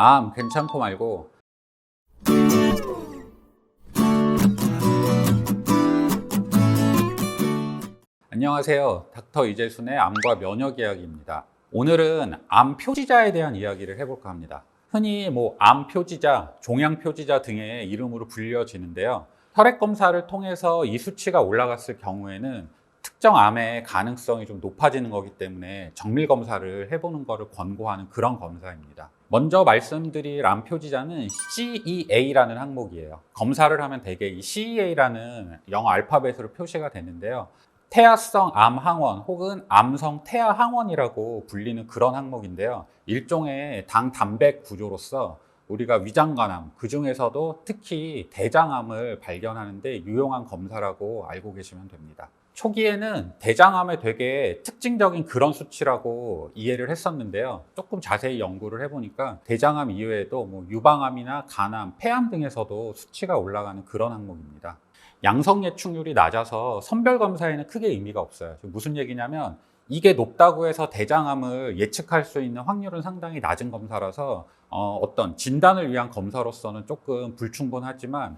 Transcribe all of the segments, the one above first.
암 괜찮고 말고 안녕하세요. 닥터 이재순의 암과 면역 이야기입니다. 오늘은 암 표지자에 대한 이야기를 해볼까 합니다. 흔히 뭐 암 표지자, 종양 표지자 등의 이름으로 불려지는데요. 혈액 검사를 통해서 이 수치가 올라갔을 경우에는 특정 암의 가능성이 좀 높아지는 거기 때문에 정밀 검사를 해보는 것을 권고하는 그런 검사입니다. 먼저 말씀드릴 암 표지자는 CEA라는 항목이에요. 검사를 하면 대개 이 CEA라는 영어 알파벳으로 표시가 되는데요. 태아성 암 항원 혹은 암성 태아 항원이라고 불리는 그런 항목인데요. 일종의 당 단백 구조로서 우리가 위장관암 그 중에서도 특히 대장암을 발견하는데 유용한 검사라고 알고 계시면 됩니다. 초기에는 대장암의 되게 특징적인 그런 수치라고 이해를 했었는데요. 조금 자세히 연구를 해보니까 대장암 이외에도 뭐 유방암이나 간암, 폐암 등에서도 수치가 올라가는 그런 항목입니다. 양성 예측률이 낮아서 선별 검사에는 크게 의미가 없어요. 무슨 얘기냐면 이게 높다고 해서 대장암을 예측할 수 있는 확률은 상당히 낮은 검사라서 어, 떤 진단을 위한 검사로서는 조금 불충분하지만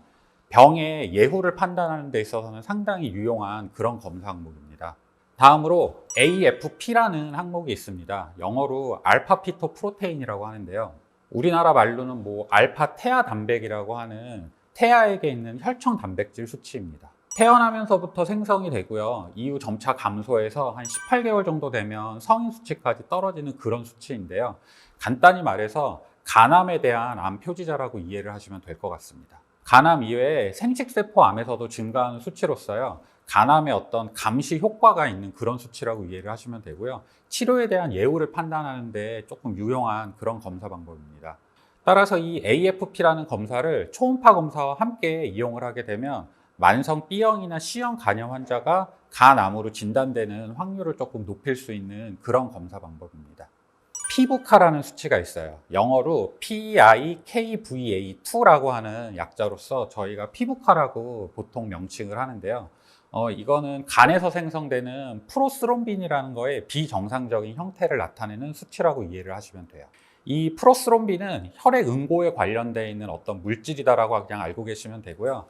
병의 예후를 판단하는 데 있어서는 상당히 유용한 그런 검사 항목입니다. 다음으로 AFP라는 항목이 있습니다. 영어로 알파 피토 프로테인이라고 하는데요. 우리나라 말로는 뭐 알파 태아 단백이라고 하는 태아에게 있는 혈청 단백질 수치입니다. 태어나면서부터 생성이 되고요. 이후 점차 감소해서 한 18개월 정도 되면 성인 수치까지 떨어지는 그런 수치인데요. 간단히 말해서 간암에 대한 암 표지자라고 이해를 하시면 될 것 같습니다. 간암 이외에 생식세포암에서도 증가하는 수치로서요. 간암의 어떤 감시 효과가 있는 그런 수치라고 이해를 하시면 되고요. 치료에 대한 예후를 판단하는 데 조금 유용한 그런 검사 방법입니다. 따라서 이 AFP라는 검사를 초음파 검사와 함께 이용을 하게 되면 만성 B형이나 C형 간염 환자가 간암으로 진단되는 확률을 조금 높일 수 있는 그런 검사 방법입니다. 피부카라는 수치가 있어요. 영어로 PIKVA2라고 하는 약자로서 저희가 피부카라고 보통 명칭을 하는데요. 어, 이거는 간에서 생성되는 프로스롬빈이라는 거의 비정상적인 형태를 나타내는 수치라고 이해를 하시면 돼요. 이 프로스롬빈은 혈액 응고에 관련되어 있는 어떤 물질이다라고 그냥 알고 계시면 되고요.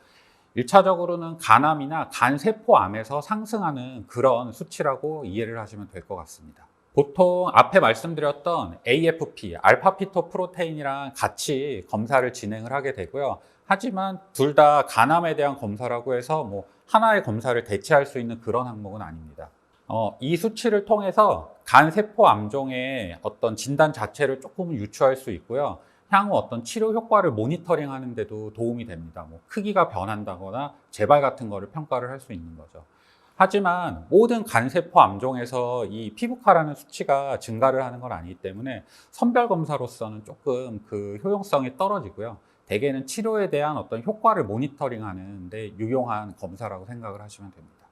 1차적으로는 간암이나 간세포암에서 상승하는 그런 수치라고 이해를 하시면 될 것 같습니다. 보통 앞에 말씀드렸던 AFP, 알파피토 프로테인이랑 같이 검사를 진행을 하게 되고요. 하지만 둘 다 간암에 대한 검사라고 해서 뭐 하나의 검사를 대체할 수 있는 그런 항목은 아닙니다. 어, 이 수치를 통해서 간 세포 암종의 어떤 진단 자체를 조금 유추할 수 있고요. 향후 어떤 치료 효과를 모니터링 하는데도 도움이 됩니다. 뭐 크기가 변한다거나 재발 같은 거를 평가를 할 수 있는 거죠. 하지만 모든 간세포 암종에서 이 피부카라는 수치가 증가를 하는 건 아니기 때문에 선별 검사로서는 조금 그 효용성이 떨어지고요. 대개는 치료에 대한 어떤 효과를 모니터링 하는 데 유용한 검사라고 생각을 하시면 됩니다.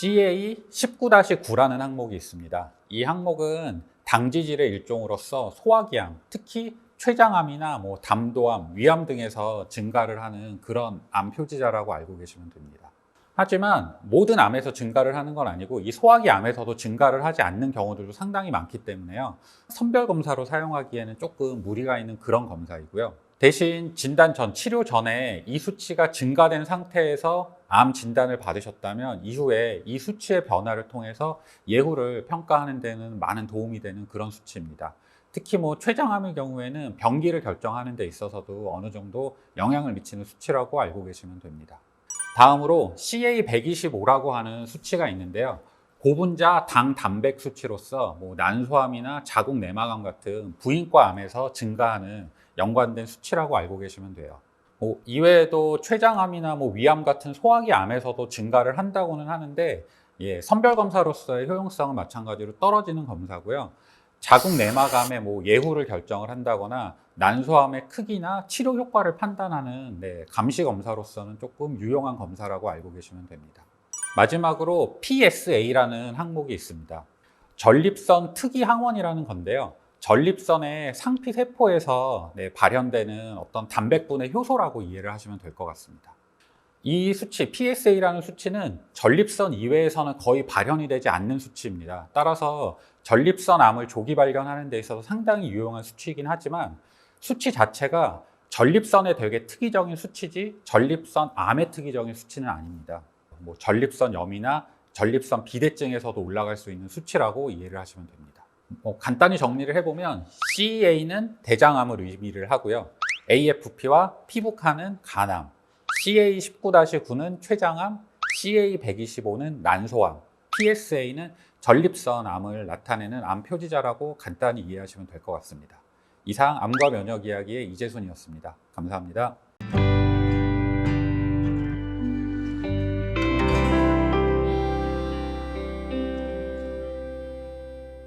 CA 19-9라는 항목이 있습니다. 이 항목은 당지질의 일종으로서 소화기암, 특히 췌장암이나 뭐 담도암, 위암 등에서 증가를 하는 그런 암 표지자라고 알고 계시면 됩니다. 하지만 모든 암에서 증가를 하는 건 아니고 이 소화기 암에서도 증가를 하지 않는 경우들도 상당히 많기 때문에요. 선별 검사로 사용하기에는 조금 무리가 있는 그런 검사이고요. 대신 진단 전, 치료 전에 이 수치가 증가된 상태에서 암 진단을 받으셨다면 이후에 이 수치의 변화를 통해서 예후를 평가하는 데는 많은 도움이 되는 그런 수치입니다. 특히 뭐 췌장암의 경우에는 병기를 결정하는 데 있어서도 어느 정도 영향을 미치는 수치라고 알고 계시면 됩니다. 다음으로 CA125라고 하는 수치가 있는데요. 고분자 당 단백 수치로서 뭐 난소암이나 자궁 내막암 같은 부인과 암에서 증가하는 연관된 수치라고 알고 계시면 돼요. 뭐 이외에도 췌장암이나 뭐 위암 같은 소화기 암에서도 증가를 한다고는 하는데 예, 선별 검사로서의 효용성은 마찬가지로 떨어지는 검사고요. 자궁 내막암의 뭐 예후를 결정을 한다거나 난소암의 크기나 치료 효과를 판단하는 네, 감시 검사로서는 조금 유용한 검사라고 알고 계시면 됩니다. 마지막으로 PSA라는 항목이 있습니다. 전립선 특이 항원이라는 건데요. 전립선의 상피 세포에서 네, 발현되는 어떤 단백분의 효소라고 이해를 하시면 될 것 같습니다. 이 수치, PSA라는 수치는 전립선 이외에서는 거의 발현이 되지 않는 수치입니다. 따라서 전립선 암을 조기 발견하는 데 있어서 상당히 유용한 수치이긴 하지만 수치 자체가 전립선의 되게 특이적인 수치지 전립선 암의 특이적인 수치는 아닙니다. 뭐 전립선 염이나 전립선 비대증에서도 올라갈 수 있는 수치라고 이해를 하시면 됩니다. 뭐 간단히 정리를 해보면 CEA는 대장암을 의미를 하고요. AFP와 피부카는 간암, CA19-9는 췌장암, CA125는 난소암, PSA는 전립선암을 나타내는 암 표지자라고 간단히 이해하시면 될 것 같습니다. 이상 암과 면역 이야기의 이재순이었습니다. 감사합니다.